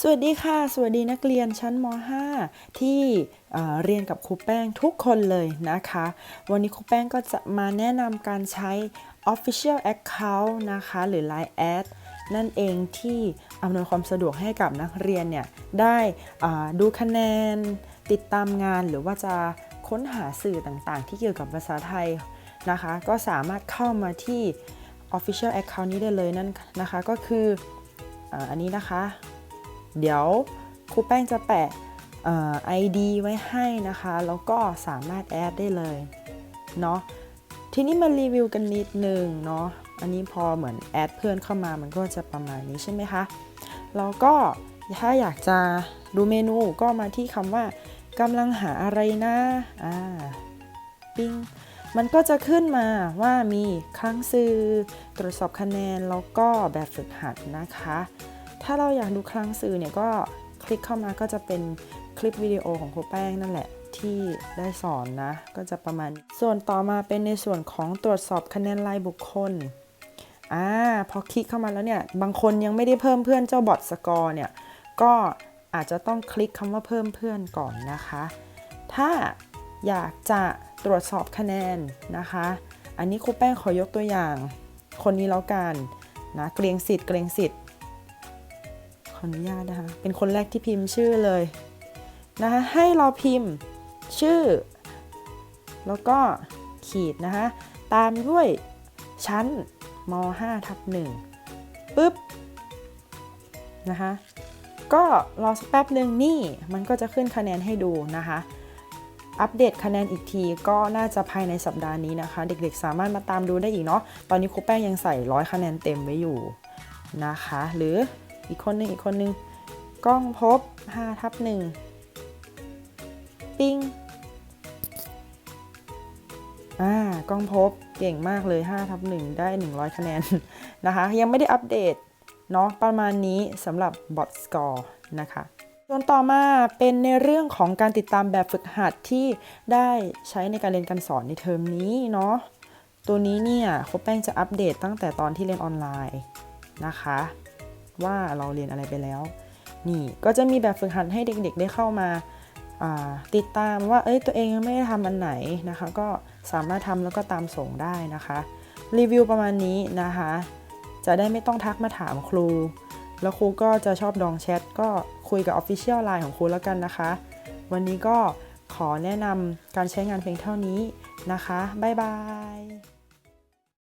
สวัสดีค่ะ สวัสดีนักเรียนชั้นม .5 ที่เเรียนกับครูแป้งทุกคนเลยนะคะ วันนี้ครูแป้งก็จะมาแนะนำการใช้ Official Account นะคะ หรือ Line Ad นั่นเองที่อำนวยความสะดวกให้กับนักเรียนเนี่ย ได้ดูคะแนน ติดตามงานหรือว่าจะค้นหาสื่อต่างๆ ที่เกี่ยวกับภาษาไทยนะคะ ก็สามารถเข้ามาที่ Official Account นี้ได้เลยนั่นนะคะก็คืออันนี้นะคะ เดี๋ยวครูแป้งจะแปะเอ่อ ID ไว้ให้นะคะ แล้วก็สามารถแอดได้เลยเนาะทีนี้มารีวิวกันนิดนึงเนาะอันนี้พอเหมือนแอดเพื่อนเข้ามามันก็จะประมาณนี้ใช่ไหมคะแล้วก็ถ้าอยากจะดูเมนูก็มาที่คำว่ากำลังหาอะไรนะอ่าปิ้งมันก็จะขึ้นมาว่ามีครั้งซื้อตรวจสอบคะแนนแล้วก็แบบฝึกหัดนะคะ ถ้าเราอยากดูครั้งสื่อเนี่ยก็คลิกเข้ามาก็จะเป็นคลิปวิดีโอของครูแป้งนั่นแหละที่ได้สอนนะ ก็จะประมาณนี้ส่วนต่อมาเป็นในส่วนของตรวจสอบคะแนนรายบุคคลอ่าพอคลิกเข้ามาแล้วเนี่ย บางคนยังไม่ได้เพิ่มเพื่อนเจ้าบอทสกอร์เนี่ย ก็อาจจะต้องคลิกคำว่าเพิ่มเพื่อนก่อนนะคะ ถ้าอยากจะตรวจสอบคะแนนนะคะ อันนี้ครูแป้งขอยกตัวอย่าง คนนี้แล้วกันนะ เกรียงสิทธิ์เกรียงสิทธิ์ ออนุญาตนะคะ เป็นคนแรกที่พิมพ์ชื่อเลยนะคะ ให้เราพิมพ์ชื่อ แล้วก็ขีดนะคะ ตามด้วยชั้นม5ทับ1ปึ๊บนะคะ ก็รอสักแป๊บหนึ่งนี่มันก็จะขึ้นคะแนนให้ดูนะคะ อัปเดตคะแนนอีกทีก็น่าจะภายในสัปดาห์นี้นะคะ เด็กๆสามารถมาตามดูได้อีกเนาะ ตอนนี้ครูแป้งยังใส่ร้อยคะแนนเต็มไว้อยู่นะคะ หรือ อีกคนหนึงอีกคนหนึงกล้องพบ5ทับ1ปิ้งอ่ากล้องพบเก่งมากเลย5ทับ1ได้ 100 คะแนนนะคะ ยังไม่ได้อัปเดตเนาะประมาณนี้สำหรับบอทสกอร์นะคะส่วนต่อมาเป็นในเรื่องของการติดตามแบบฝึกหัดที่ได้ใช้ในการเรียนการสอนในเทอมนี้เนาะตัวนี้เนี่ยคแป้งจะอัปเดตตั้งแต่ตอนที่เรียนออนไลน์นะคะ ว่าเราเรียนอะไรไปแล้ว นี่ก็จะมีแบบฝึกหัดให้เด็กๆได้เข้ามาาติดตามว่าเอ้ยตัวเองยังไม่ได้ทำอันไหนนะคะ ก็สามารถทำแล้วก็ตามส่งได้นะคะรีวิวประมาณนี้นะคะ จะได้ไม่ต้องทักมาถามครู แล้วครูก็จะชอบดองแชทก็คุยกับ Official Line ของครูแล้วกันนะคะ วันนี้ก็ขอแนะนำการใช้งานเพียงเท่านี้นะคะ บ๊ายบาย